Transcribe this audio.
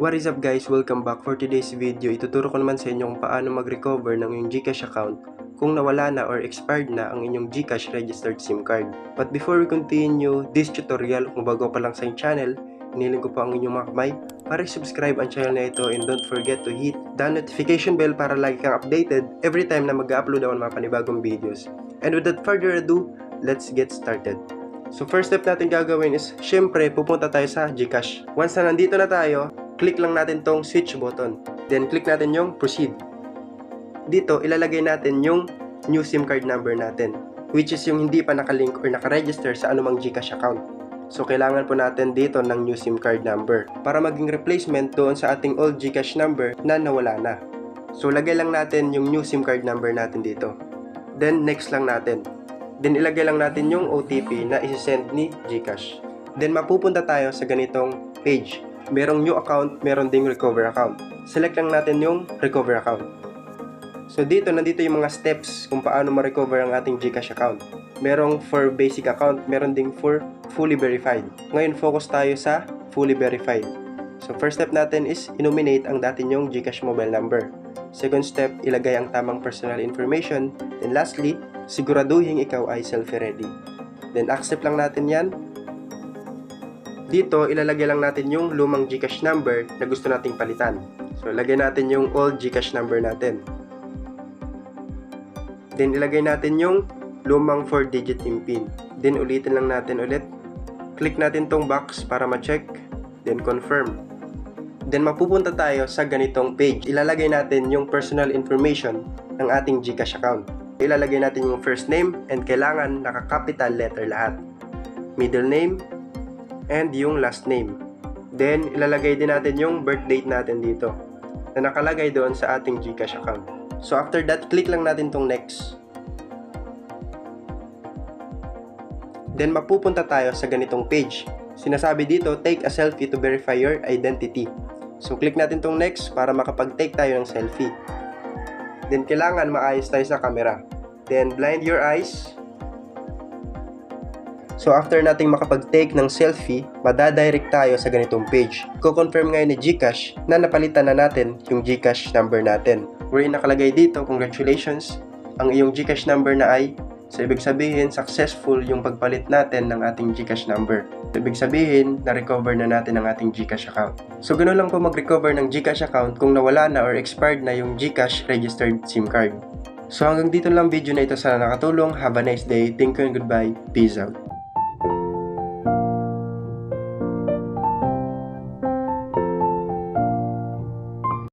What is up guys? Welcome back for today's video. Ituturo ko naman sa inyo kung paano mag-recover ng inyong Gcash account kung nawala na or expired na ang inyong Gcash registered SIM card. But before we continue this tutorial, kung bago pa lang sa channel, iniling ko po ang inyong mga kamay para subscribe ang channel na ito and don't forget to hit the notification bell para lagi kang updated every time na mag-upload ako ng mga panibagong videos. And without further ado, let's get started. So first step natin gagawin is, syempre, pupunta tayo sa Gcash. Once na nandito na tayo, click lang natin tong switch button. Then click natin yung proceed. Dito, ilalagay natin yung new SIM card number natin, which is yung hindi pa nakalink or nakaregister sa anumang Gcash account. So, kailangan po natin dito ng new SIM card number para maging replacement doon sa ating old Gcash number na nawala na. So, lagay lang natin yung new SIM card number natin dito. Then, next lang natin. Then, ilagay lang natin yung OTP na isi-send ni Gcash. Then, mapupunta tayo sa ganitong page. Merong new account, meron ding recover account. Select lang natin yung recover account. So, dito, nandito yung mga steps kung paano ma-recover ang ating Gcash account. Merong for basic account, meron ding for fully verified. Ngayon, focus tayo sa fully verified. So, first step natin is i-nominate ang dati nyong Gcash mobile number. Second step, ilagay ang tamang personal information. Then lastly, siguraduhin ikaw ay selfie-ready. Then accept lang natin yan. Dito, ilalagay lang natin yung lumang Gcash number na gusto nating palitan. So, ilagay natin yung old Gcash number natin. Then, ilagay natin yung lumang 4-digit PIN. Then, ulitin lang natin ulit. Click natin tong box para ma-check. Then, confirm. Then mapupunta tayo sa ganitong page. Ilalagay natin yung personal information ng ating Gcash account. Ilalagay natin yung first name and kailangan naka-capital letter lahat. Middle name and yung last name. Then ilalagay din natin yung birth date natin dito na nakalagay doon sa ating Gcash account. So after that, click lang natin tong next. Then mapupunta tayo sa ganitong page. Sinasabi dito, take a selfie to verify your identity. So, click natin tong next para makapag-take tayo ng selfie. Then, kailangan maayos tayo sa camera. Then, blind your eyes. So, after nating makapag-take ng selfie, madadirect tayo sa ganitong page. Ko-confirm ngayon ni Gcash na napalitan na natin yung Gcash number natin. Wherein nakalagay dito, congratulations, ang iyong Gcash number na ay So, ibig sabihin, successful yung pagpalit natin ng ating Gcash number. Ibig sabihin, na-recover na natin ang ating Gcash account. So, ganoon lang po mag-recover ng Gcash account kung nawala na or expired na yung Gcash registered SIM card. So, hanggang dito lang video na ito sana nakatulong. Have a nice day. Thank you and goodbye. Peace out.